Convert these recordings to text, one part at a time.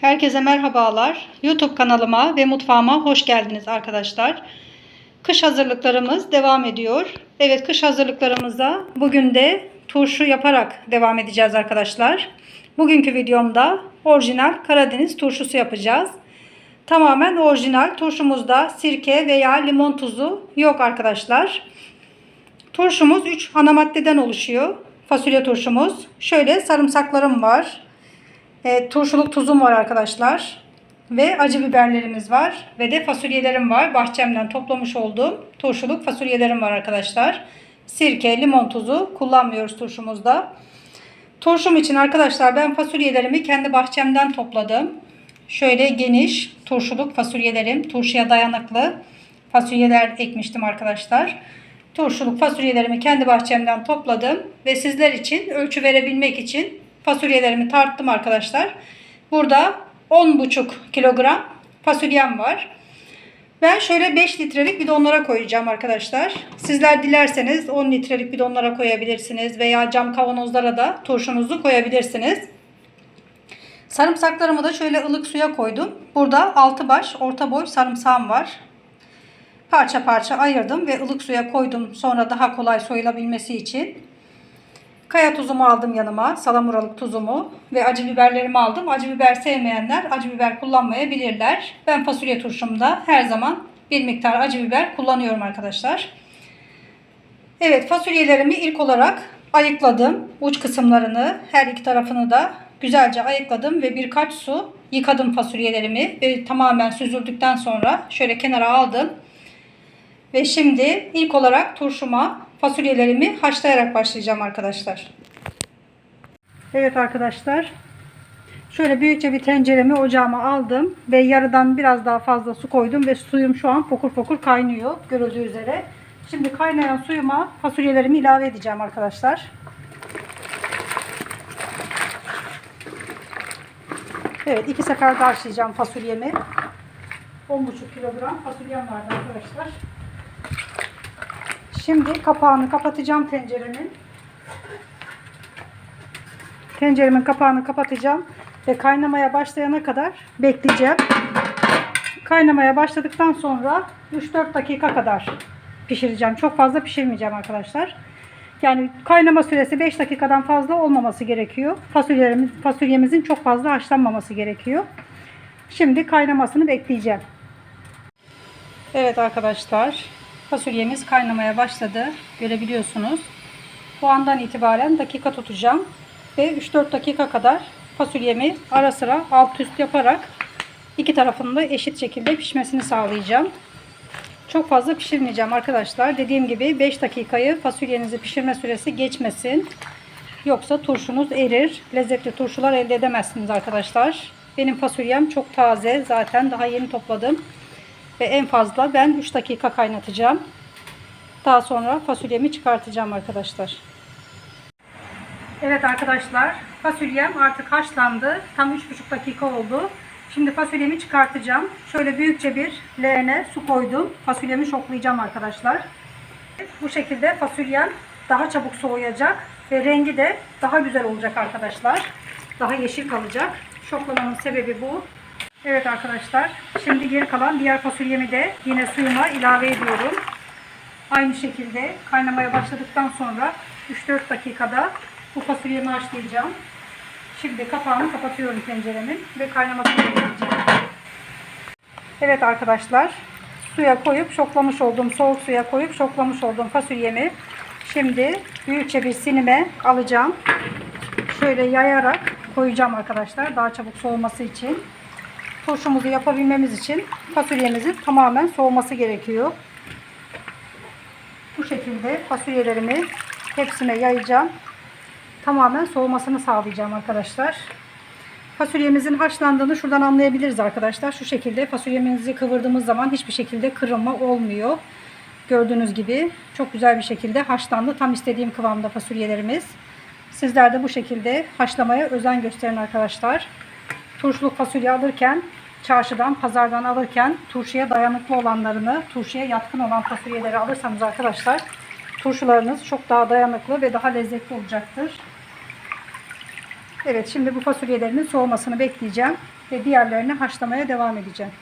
Herkese merhabalar. YouTube kanalıma ve mutfağıma hoş geldiniz arkadaşlar. Kış hazırlıklarımız devam ediyor. Evet kış hazırlıklarımıza bugün de turşu yaparak devam edeceğiz arkadaşlar. Bugünkü videomda orijinal Karadeniz turşusu yapacağız. Tamamen orijinal turşumuzda sirke veya limon tuzu yok arkadaşlar. Turşumuz 3 ana maddeden oluşuyor. Fasulye turşumuz. Şöyle sarımsaklarım var. E, turşuluk tuzum var arkadaşlar. Ve acı biberlerimiz var. Ve de fasulyelerim var. Bahçemden toplamış olduğum turşuluk fasulyelerim var arkadaşlar. Sirke, limon tuzu kullanmıyoruz turşumuzda. Turşum için arkadaşlar ben fasulyelerimi kendi bahçemden topladım. Şöyle geniş turşuluk fasulyelerim. Turşuya dayanıklı fasulyeler ekmiştim arkadaşlar. Turşuluk fasulyelerimi kendi bahçemden topladım. Ve sizler için ölçü verebilmek için fasulyelerimi tarttım arkadaşlar. Burada 10,5 kilogram fasulyem var. Ben şöyle 5 litrelik bidonlara koyacağım arkadaşlar. Sizler dilerseniz 10 litrelik bidonlara koyabilirsiniz veya cam kavanozlara da turşunuzu koyabilirsiniz. Sarımsaklarımı da şöyle ılık suya koydum. Burada 6 baş orta boy sarımsağım var. Parça parça ayırdım ve ılık suya koydum sonra daha kolay soyulabilmesi için. Kaya tuzumu aldım yanıma. Salamuralık tuzumu ve acı biberlerimi aldım. Acı biber sevmeyenler acı biber kullanmayabilirler. Ben fasulye turşumda her zaman bir miktar acı biber kullanıyorum arkadaşlar. Evet fasulyelerimi ilk olarak ayıkladım. Uç kısımlarını her iki tarafını da güzelce ayıkladım ve birkaç su yıkadım fasulyelerimi. Ve tamamen süzüldükten sonra şöyle kenara aldım. Ve şimdi ilk olarak turşuma fasulyelerimi haşlayarak başlayacağım arkadaşlar. Evet arkadaşlar. Şöyle büyükçe bir tenceremi ocağıma aldım ve yarıdan biraz daha fazla su koydum ve suyum şu an fokur fokur kaynıyor görüldüğü üzere. Şimdi kaynayan suyuma fasulyelerimi ilave edeceğim arkadaşlar. Evet iki seferde haşlayacağım fasulyemi. 10,5 kilogram fasulyem vardı arkadaşlar. Şimdi kapağını kapatacağım tenceremin. Tenceremin kapağını kapatacağım ve kaynamaya başlayana kadar bekleyeceğim. Kaynamaya başladıktan sonra 3-4 dakika kadar pişireceğim. Çok fazla pişirmeyeceğim arkadaşlar. Yani kaynama süresi 5 dakikadan fazla olmaması gerekiyor. Fasulyelerimiz, fasulyemizin çok fazla haşlanmaması gerekiyor. Şimdi kaynamasını bekleyeceğim. Evet arkadaşlar Fasulyemiz kaynamaya başladı. Görebiliyorsunuz. Bu andan itibaren dakika tutacağım. Ve 3-4 dakika kadar fasulyemi ara sıra alt üst yaparak iki tarafını da eşit şekilde pişmesini sağlayacağım. Çok fazla pişirmeyeceğim arkadaşlar. Dediğim gibi 5 dakikayı fasulyenizi pişirme süresi geçmesin. Yoksa turşunuz erir. Lezzetli turşular elde edemezsiniz arkadaşlar. Benim fasulyem çok taze. Zaten daha yeni topladım. Ve en fazla ben 3 dakika kaynatacağım. Daha sonra fasulyemi çıkartacağım arkadaşlar. Evet arkadaşlar fasulyem artık haşlandı. Tam 3,5 dakika oldu. Şimdi fasulyemi çıkartacağım. Şöyle büyükçe bir leğene su koydum. Fasulyemi şoklayacağım arkadaşlar. Bu şekilde fasulyem daha çabuk soğuyacak ve rengi de daha güzel olacak arkadaşlar. Daha yeşil kalacak. Şoklamanın sebebi bu. Evet arkadaşlar. Şimdi geri kalan diğer fasulyemi de yine suyuma ilave ediyorum. Aynı şekilde kaynamaya başladıktan sonra 3-4 dakikada bu fasulyemi haşlayacağım. Şimdi kapağını kapatıyorum tenceremin ve kaynamasını bekleyeceğim. Evet arkadaşlar. Suya koyup şoklamış olduğum soğuk suya koyup şoklamış olduğum fasulyemi şimdi büyükçe bir sinime alacağım. Şöyle yayarak koyacağım arkadaşlar. Daha çabuk soğuması için turşumuzu yapabilmemiz için fasulyemizin tamamen soğuması gerekiyor. Bu şekilde fasulyelerimi hepsine yayacağım. Tamamen soğumasını sağlayacağım arkadaşlar. Fasulyemizin haşlandığını şuradan anlayabiliriz arkadaşlar. Şu şekilde fasulyemizi kıvırdığımız zaman hiçbir şekilde kırılma olmuyor. Gördüğünüz gibi çok güzel bir şekilde haşlandı. Tam istediğim kıvamda fasulyelerimiz. Sizler de bu şekilde haşlamaya özen gösterin arkadaşlar turşuluk fasulye alırken çarşıdan, pazardan alırken turşuya dayanıklı olanlarını, turşuya yatkın olan fasulyeleri alırsanız arkadaşlar turşularınız çok daha dayanıklı ve daha lezzetli olacaktır. Evet şimdi bu fasulyelerimin soğumasını bekleyeceğim. ve diğerlerini haşlamaya devam edeceğim.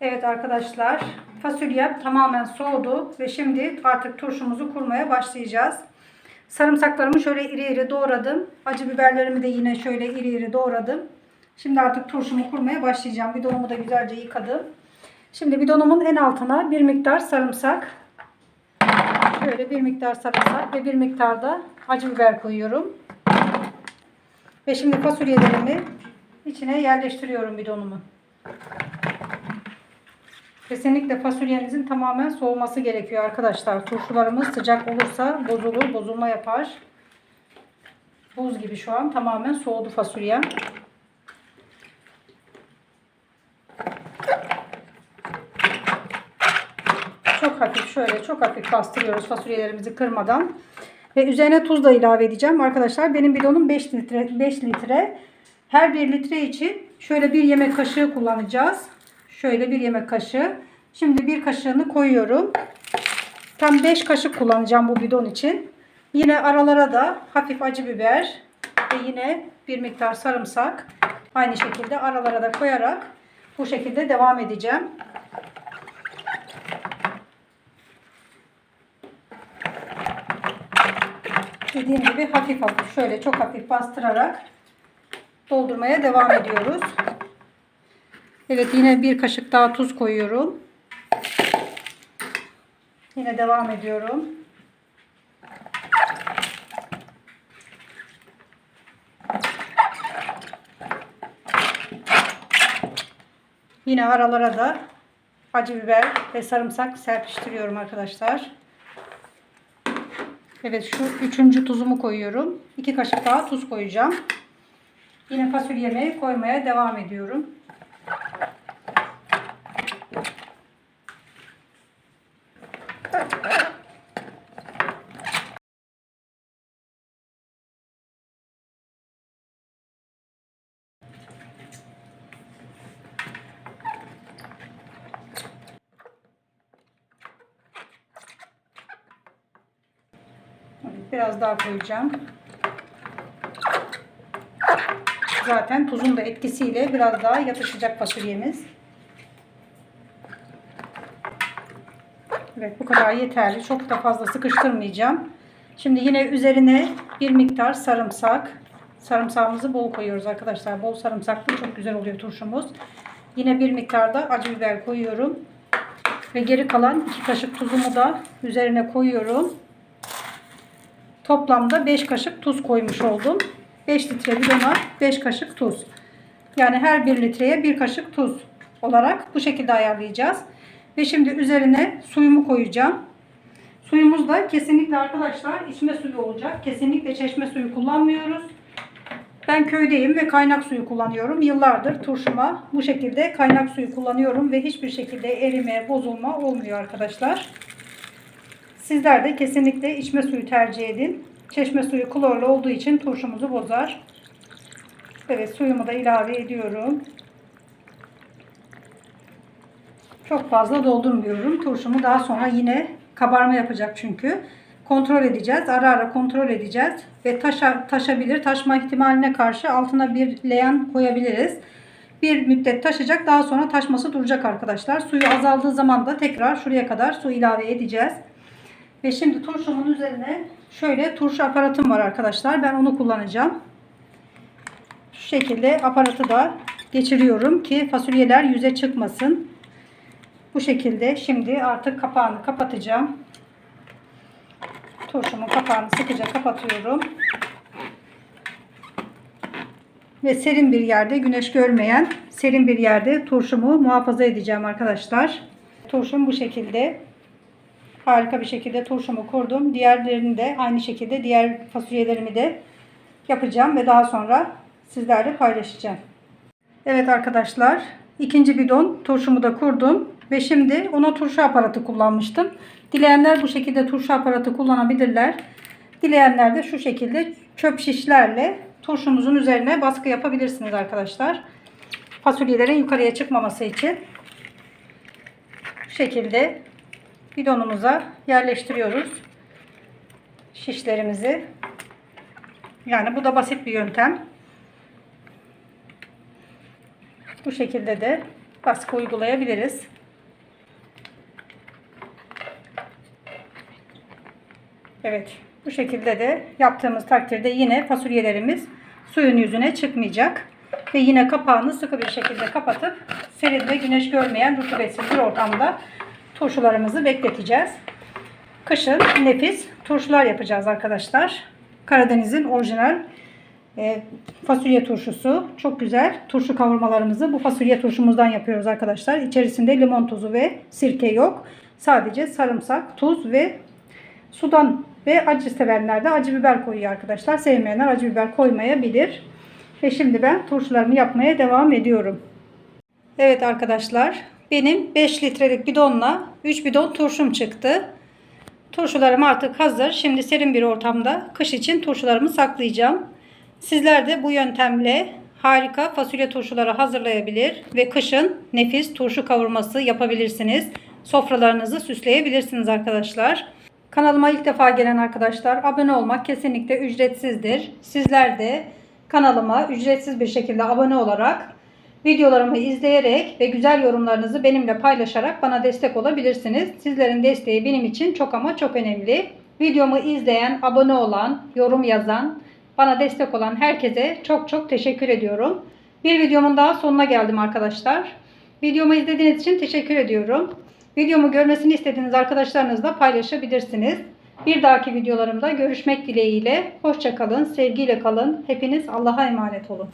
Evet arkadaşlar fasulyem tamamen soğudu ve şimdi artık turşumuzu kurmaya başlayacağız. Sarımsaklarımı şöyle iri iri doğradım. Acı biberlerimi de yine şöyle iri iri doğradım. Şimdi artık turşumu kurmaya başlayacağım. Bidonumu da güzelce yıkadım. Şimdi bidonumun en altına bir miktar sarımsak, şöyle bir miktar sarımsak ve bir miktar da acı biber koyuyorum. Ve şimdi fasulyelerimi içine yerleştiriyorum bidonumu. Kesinlikle fasulyenizin tamamen soğuması gerekiyor arkadaşlar. Turşularımız sıcak olursa bozulur, bozulma yapar. Buz gibi şu an tamamen soğudu fasulyem. Çok hafif şöyle çok hafif bastırıyoruz fasulyelerimizi kırmadan. Ve üzerine tuz da ilave edeceğim. Arkadaşlar benim bidonum 5 litre. 5 litre. Her 1 litre için şöyle bir yemek kaşığı kullanacağız. Şöyle bir yemek kaşığı. Şimdi bir kaşığını koyuyorum. Tam 5 kaşık kullanacağım bu bidon için. Yine aralara da hafif acı biber ve yine bir miktar sarımsak. Aynı şekilde aralara da koyarak bu şekilde devam edeceğim. Dediğim gibi hafif hafif şöyle çok hafif bastırarak doldurmaya devam ediyoruz. Evet yine bir kaşık daha tuz koyuyorum. Yine devam ediyorum. Yine aralara da acı biber ve sarımsak serpiştiriyorum arkadaşlar. Evet şu üçüncü tuzumu koyuyorum. İki kaşık daha tuz koyacağım. Yine fasulyemi koymaya devam ediyorum. Biraz daha koyacağım. Zaten tuzun da etkisiyle biraz daha yatışacak fasulyemiz. Evet bu kadar yeterli. Çok da fazla sıkıştırmayacağım. Şimdi yine üzerine bir miktar sarımsak. Sarımsağımızı bol koyuyoruz arkadaşlar. Bol sarımsaklı çok güzel oluyor turşumuz. Yine bir miktar da acı biber koyuyorum. Ve geri kalan iki kaşık tuzumu da üzerine koyuyorum. Toplamda 5 kaşık tuz koymuş oldum. 5 litre bidona 5 kaşık tuz. Yani her 1 litreye 1 kaşık tuz olarak bu şekilde ayarlayacağız. Ve şimdi üzerine suyumu koyacağım. Suyumuz da kesinlikle arkadaşlar içme suyu olacak. Kesinlikle çeşme suyu kullanmıyoruz. Ben köydeyim ve kaynak suyu kullanıyorum. Yıllardır turşuma bu şekilde kaynak suyu kullanıyorum ve hiçbir şekilde erime, bozulma olmuyor arkadaşlar. Sizler de kesinlikle içme suyu tercih edin. Çeşme suyu klorlu olduğu için turşumuzu bozar. Evet suyumu da ilave ediyorum. Çok fazla doldurmuyorum. Turşumu daha sonra yine kabarma yapacak çünkü. Kontrol edeceğiz. Ara ara kontrol edeceğiz. Ve taşa, taşabilir. Taşma ihtimaline karşı altına bir leğen koyabiliriz. Bir müddet taşacak. Daha sonra taşması duracak arkadaşlar. Suyu azaldığı zaman da tekrar şuraya kadar su ilave edeceğiz. Ve şimdi turşumun üzerine şöyle turşu aparatım var arkadaşlar. Ben onu kullanacağım. Şu şekilde aparatı da geçiriyorum ki fasulyeler yüze çıkmasın. Bu şekilde şimdi artık kapağını kapatacağım. Turşumun kapağını sıkıca kapatıyorum. Ve serin bir yerde, güneş görmeyen serin bir yerde turşumu muhafaza edeceğim arkadaşlar. Turşum bu şekilde. Harika bir şekilde turşumu kurdum. Diğerlerini de aynı şekilde diğer fasulyelerimi de yapacağım ve daha sonra sizlerle paylaşacağım. Evet arkadaşlar ikinci bidon turşumu da kurdum ve şimdi ona turşu aparatı kullanmıştım. Dileyenler bu şekilde turşu aparatı kullanabilirler. Dileyenler de şu şekilde çöp şişlerle turşunuzun üzerine baskı yapabilirsiniz arkadaşlar. Fasulyelerin yukarıya çıkmaması için şekilde bidonumuza yerleştiriyoruz şişlerimizi. Yani bu da basit bir yöntem. Bu şekilde de baskı uygulayabiliriz. Evet. Bu şekilde de yaptığımız takdirde yine fasulyelerimiz suyun yüzüne çıkmayacak. Ve yine kapağını sıkı bir şekilde kapatıp serin ve güneş görmeyen rutubetsiz bir ortamda turşularımızı bekleteceğiz. Kışın nefis turşular yapacağız arkadaşlar. Karadeniz'in orijinal e, fasulye turşusu. Çok güzel. Turşu kavurmalarımızı bu fasulye turşumuzdan yapıyoruz arkadaşlar. İçerisinde limon tuzu ve sirke yok. Sadece sarımsak, tuz ve sudan ve acı sevenler de acı biber koyuyor arkadaşlar. Sevmeyenler acı biber koymayabilir. Ve şimdi ben turşularımı yapmaya devam ediyorum. Evet arkadaşlar benim 5 litrelik bidonla 3 bidon turşum çıktı. Turşularım artık hazır. Şimdi serin bir ortamda kış için turşularımı saklayacağım. Sizler de bu yöntemle harika fasulye turşuları hazırlayabilir ve kışın nefis turşu kavurması yapabilirsiniz. Sofralarınızı süsleyebilirsiniz arkadaşlar. Kanalıma ilk defa gelen arkadaşlar abone olmak kesinlikle ücretsizdir. Sizler de kanalıma ücretsiz bir şekilde abone olarak videolarımı izleyerek ve güzel yorumlarınızı benimle paylaşarak bana destek olabilirsiniz. Sizlerin desteği benim için çok ama çok önemli. Videomu izleyen, abone olan, yorum yazan, bana destek olan herkese çok çok teşekkür ediyorum. Bir videomun daha sonuna geldim arkadaşlar. Videomu izlediğiniz için teşekkür ediyorum. Videomu görmesini istediğiniz arkadaşlarınızla paylaşabilirsiniz. Bir dahaki videolarımda görüşmek dileğiyle. Hoşçakalın, sevgiyle kalın. Hepiniz Allah'a emanet olun.